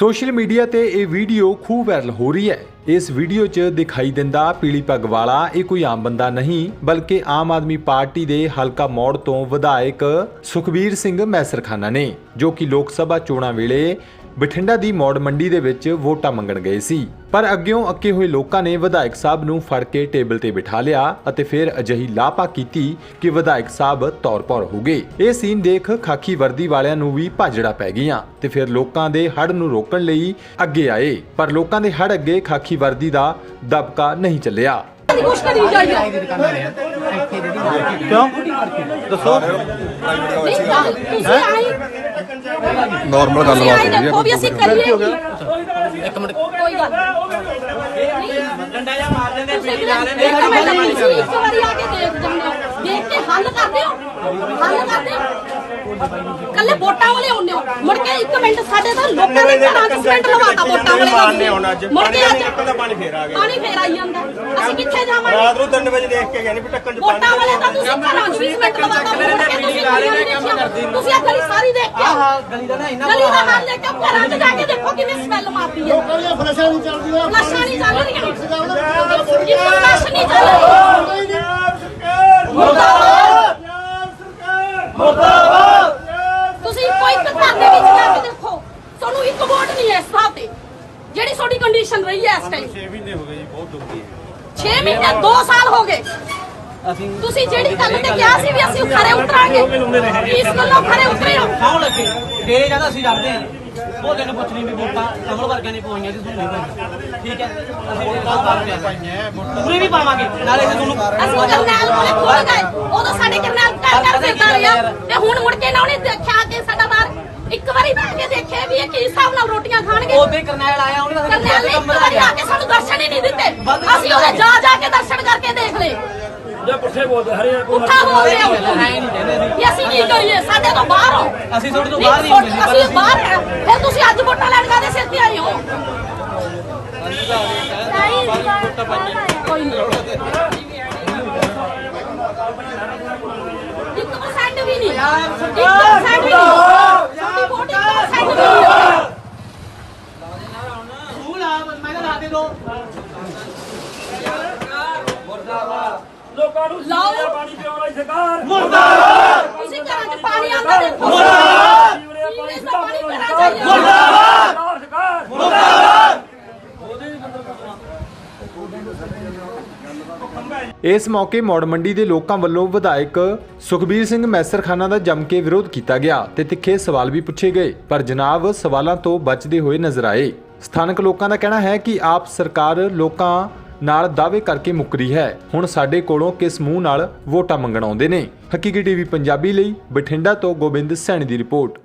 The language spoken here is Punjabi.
ਸੋਸ਼ਲ ਮੀਡੀਆ ਤੇ ਇਹ ਵੀਡੀਓ ਖੂਬ ਵਾਇਰਲ ਹੋ ਰਹੀ ਹੈ। ਇਸ ਵੀਡੀਓ 'ਚ ਦਿਖਾਈ ਦਿੰਦਾ ਪੀਲੀ ਪੱਗ ਵਾਲਾ, ਇਹ ਕੋਈ ਆਮ ਬੰਦਾ ਨਹੀਂ, ਬਲਕਿ ਆਮ ਆਦਮੀ ਪਾਰਟੀ ਦੇ ਹਲਕਾ ਮੌੜ ਤੋਂ ਵਿਧਾਇਕ ਸੁਖਬੀਰ ਸਿੰਘ ਮੈਸਰਖਾਨਾ ਨੇ, ਜੋ ਕਿ ਲੋਕ ਸਭਾ ਚੋਣਾਂ ਵੇਲੇ ਬਠਿੰਡਾ ਦੀ ਮੌੜ ਮੰਡੀ ਦੇ ਵਿੱਚ ਵੋਟਾਂ ਮੰਗਣ ਗਏ ਸੀ। ਪਰ ਅੱਗਿਓਂ ਅੱਕੇ ਹੋਏ ਲੋਕਾਂ ਨੇ ਵਿਧਾਇਕ ਸਾਹਿਬ ਨੂੰ ਫੜ ਕੇ ਟੇਬਲ ਤੇ ਬਿਠਾ ਲਿਆ ਅਤੇ ਫਿਰ ਅਜਿਹੀ ਲਾਪਾ ਕੀਤੀ ਕਿ ਵਿਧਾਇਕ ਸਾਹਿਬ ਤੌਰ-ਪੌਰ ਹੋ ਗਏ। ਇਹ ਸੀਨ ਦੇਖ ਖਾਕੀ ਵਰਦੀ ਵਾਲਿਆਂ ਨੂੰ ਵੀ ਭਾਜੜਾ ਪੈ ਗਈਆਂ ਤੇ ਫਿਰ ਲੋਕਾਂ ਦੇ ਹੜ ਨੂੰ ਰੋਕਣ ਲਈ ਅੱਗੇ ਆਏ। ਪਰ ਲੋਕਾਂ ਦੇ ਹੜ ਅੱਗੇ ਖਾਕੀ ਵਰਦੀ ਦਾ ਦਬਕਾ ਨਹੀਂ ਚੱਲਿਆ। ਦੀ ਕੁਛ ਕਰੀ ਜਾਈਏ ਕਿਉਂ? ਦੱਸੋ। ਨਹੀਂ ਤਾਂ ਤੁਸੀਂ ਆਈ ਨਾਰਮਲ ਗੱਲਬਾਤ ਹੋ ਰਹੀ ਹੈ ਦੇਖੋ ਵੀ ਅਸੀਂ ਕਰੀਏ। ਕੀ ਇੱਕ ਮਿੰਟ। ਕੋਈ ਗੱਲ ਡੰਡਾ ਜਾਂ ਮਾਰ ਦਿੰਦੇ ਤੁਸੀਂ ਇੱਕ ਮਿੰਟ ਤੁਸੀਂ ਇੱਕ ਵਾਰੀ ਆ ਕੇ ਦੇਖ ਜਾਂਦੇ ਹੋ। ਦੇਖ ਕੇ ਹੱਲ ਕਰਦੇ ਹੋ। ਹੱਲ ਕਰਦੇ ਹੋ। ਕੱਲੇ ਵੋਟਾਂ ਵਾਲੇ ਆਉਂਦੇ ਹੋ। ਮੁੜ ਕੇ ਇੱਕ ਮਿੰਟ ਸਾਡੇ ਤਾਂ ਲੋਕਾਂ ਦੇ ਘਰਾਂ 'ਚ ਸਿਮੈਂਟ ਲਵਾਤਾ ਵੋਟਾਂ ਵਾਲੇ ਦਾ। ਮੁੜ ਕੇ ਅੱਜ ਦਾ ਪਾਣੀ ਫੇਰ ਆ ਗਿਆ। ਪਾਣੀ ਫੇਰ ਆਈ ਜਾਂਦਾ। ਅਸੀਂ ਕਿੱਥੇ ਜਾਵਾਂਗੇ? ਰਾਤ ਨੂੰ 3 ਵਜੇ ਦੇਖ ਕੇ ਗਏ ਨੇ ਵੀ ਟੱਕਣ ਚ ਵੋਟਾਂ ਵਾਲੇ ਤਾਂ ਤੁਸੀਂ ਘਰਾਂ 'ਚ ਵੀ ਸਿਮੈਂਟ ਲਵਾਤਾ ਮੁੜ ਕੇ ਤੁਸੀਂ ਗਲੀਆਂ ਨਹੀਂ। ਦੇਖੀਆਂ ਤੁਸੀਂ ਇਹ ਗਲੀ ਸਾਰੀ ਦੇਖ ਕੇ ਆਹ ਗਲੀ ਦਾ ਨਾ ਇੰਨਾ ਗਲੀ ਦਾ ਹਾਲ ਦੇਖੋ ਘਰਾਂ 'ਚ ਜਾ ਕੇ ਦੇਖੋ ਕਿੰਨੀ ਸਮੈਲ ਮਾਰਦੀ ਹੈ। ਲੋਕਾਂ ਫਲਸ਼ਾਂ ਨਹੀਂ ਚੱਲਦੀਆਂ ਫਲਸ਼ਾਂ ਨਹੀਂ ਚੱਲ ਰਹੀਆਂ। ਫਲਸ਼ ਨਹੀਂ ਚੱਲ ਰਹੀ। ਮੁਰਦਾਬਾਦ। ਤੁਸੀਂ ਕੋਈ ਇੱਕ ਘਰ ਦੇ ਵਿੱਚ ਜਾ ਕੇ ਦੇਖੋ ਤੁਹਾਨੂੰ ਇੱਕ ਵੋਟ ਨਹੀਂ ਹੈ ਇਸ ਥਾਂ ਤੇ। ਜਿਹੜੀ ਤੁਹਾਡੀ ਕੰਡੀਸ਼ਨ ਰਹੀ ਹੈ ਇਸ ਟਾਈਮ 6 ਮਹੀਨੇ ਹੋ ਗਏ ਜੀ ਬਹੁਤ ਦੁਖੀ 6 ਮਹੀਨੇ 2 ਸਾਲ ਹੋ ਗਏ। ਅਸੀਂ ਤੁਸੀਂ ਜਿਹੜੀ ਗੱਲ ਤੇ ਕਿਹਾ ਸੀ ਵੀ ਅਸੀਂ ਖਰੇ ਉਤਰਾਂਗੇ। ਇਸ ਗੱਲੋਂ ਖਰੇ ਉਤਰੇ ਹੋ। ਖਾਉ ਲੱਗੇ। ਡੇਰੇ ਜ਼ਿਆਦਾ ਅਸੀਂ ਡਰਦੇ ਹਾਂ ਉਹ ਦਿਨ ਪੁੱਛਣੀ ਵੀ ਵੋਟਾਂ ਕਮਲ ਵਰਗਿਆਂ ਨੇ ਪਵਾਈਆਂ ਸੀ ਤੁਹਾਨੂੰ ਨਹੀਂ ਠੀਕ ਹੈ? ਅਸੀਂ ਕਰਦੇ ਹਾਂ। ਪੂਰੀ ਵੀ ਪਾਵਾਂਗੇ। ਨਾਲੇ ਅਸੀਂ ਤੁਹਾਨੂੰ ਅਸੀਂ ਕਰਨੈਲ ਕੋਲੇ ਖੁੱਲ ਗਏ। ਉਦੋਂ ਸਾਡੇ ਕਰਨੈਲ ਕਰ ਕਰ ਫਿਰਦਾ ਰਿਹਾ। ਤੇ ਹੁਣ ਮੁੜ ਕੇ ਨਾ ਉਹਨੇ ਦੇਖਿਆ ਕਿ ਸਾਡਾ ਬਾਹਰ ਇੱਕ ਵਾਰੀ ਤਾਂ ਆ ਕੇ ਦੇਖੇ ਵੀ ਇਹ ਕੀ ਹਿਸਾਬ ਨਾਲ ਰੋਟੀਆਂ ਖਾਣਗੇ। ਉਹਦੇ ਕਰਨੈਲ ਆਇਆ ਉਹਨੇ ਤਾਂ ਕਰਨੈਲ ਨੇ ਇੱਕ ਵਾਰੀ ਆ ਲਾਇਆ ਕੇ ਸਾਨੂੰ ਦਰਸ਼ਨ ਹੀ ਨਹੀਂ ਦਿੱਤੇ। ਅਸੀਂ ਉਹਦੇ ਜਾ ਜਾ ਕੇ ਦਰਸ਼ਨ ਕਰਕੇ ਦੇਖ ਲਏ। ਪੁੱਠੇ ਬੋਲਦੇ ਹਰੇ ਪੁੱਠਾ ਬੋਲ ਰਹੇ ਹੋ ਐ ਨਹੀਂ ਕਹਿੰਦੇ ਅਸੀਂ ਵੀ ਅਸੀਂ ਕੀ ਕਰੀਏ ਸਾਡੇ ਤੋਂ ਬਾਹਰ ਹੋ। ਅਸੀਂ ਤੁਹਾਡੇ ਤੋਂ ਬਾਹਰ ਨਹੀਂ ਹੁੰਦੇ ਪਰ ਅਸੀਂ ਬਾਹਰ ਹਾਂ। ਫਿਰ ਤੁਸੀਂ ਅੱਜ ਵੋਟਾਂ ਲੈਣ ਕਾਦੇ ਸਿਰ ਤੇ ਆਏ ਹੋ? ਕੋਈ ਨਹੀਂ ਇੱਕ percent ਵੀ ਨਹੀਂ। ਇੱਕ percent ਵੀ ਨਹੀਂ। ਸਾਡੀ ਵੋਟ ਇੱਕ percent ਵੀ ਨਹੀਂ। ਸਕੂਲ ਆ ਮੈਂ ਤਾਂ ਲਾ ਦੇ ਦੋ। ਲੋਕਾਂ ਨੂੰ ਲਾਓ। ਸੀਵਰੇਜ ਪਾਣੀ ਪਿਆਉਣ ਵਾਲੀ ਸਰਕਾਰ। ਤੁਸੀਂ ਘਰਾਂ 'ਚ ਪਾਣੀ ਆਉਂਦਾ ਦੇਖੋ। ਸੀਵਰੇਜ ਪਾਣੀ ਸੀਵਰੇਜ ਦਾ ਪਾਣੀ ਘਰਾਂ 'ਚ ਮੁਰਦਾਬਾਦ। ਸਰਕਾਰ ਇਸ ਮੌਕੇ ਮੌੜ ਮੰਡੀ ਦੇ ਲੋਕਾਂ ਵੱਲੋਂ ਵਿਧਾਇਕ ਸੁਖਬੀਰ ਸਿੰਘ ਮੈਸਰਖਾਨਾ ਦਾ ਜੰਮ ਕੇ ਵਿਰੋਧ ਕੀਤਾ ਗਿਆ ਤੇ ਤਿੱਖੇ ਸਵਾਲ ਵੀ ਪੁੱਛੇ ਗਏ ਪਰ ਜਨਾਬ ਸਵਾਲਾਂ ਤੋਂ ਬਚਦੇ ਹੋਏ ਨਜ਼ਰ ਆਏ। ਸਥਾਨਕ ਲੋਕਾਂ ਦਾ ਕਹਿਣਾ ਹੈ ਕਿ ਆਪ ਸਰਕਾਰ ਲੋਕਾਂ ਨਾਲ ਦਾਅਵੇ ਕਰਕੇ ਮੁੱਕਰੀ ਹੈ। ਹੁਣ ਸਾਡੇ ਕੋਲੋਂ ਕਿਸ ਮੂੰਹ ਨਾਲ ਵੋਟਾਂ ਮੰਗਣ ਆਉਂਦੇ ਨੇ? ਹਕੀਕੀ ਟੀਵੀ ਪੰਜਾਬੀ ਲਈ ਬਠਿੰਡਾ ਤੋਂ ਗੋਬਿੰਦ ਸੈਣੀ ਦੀ ਰਿਪੋਰਟ।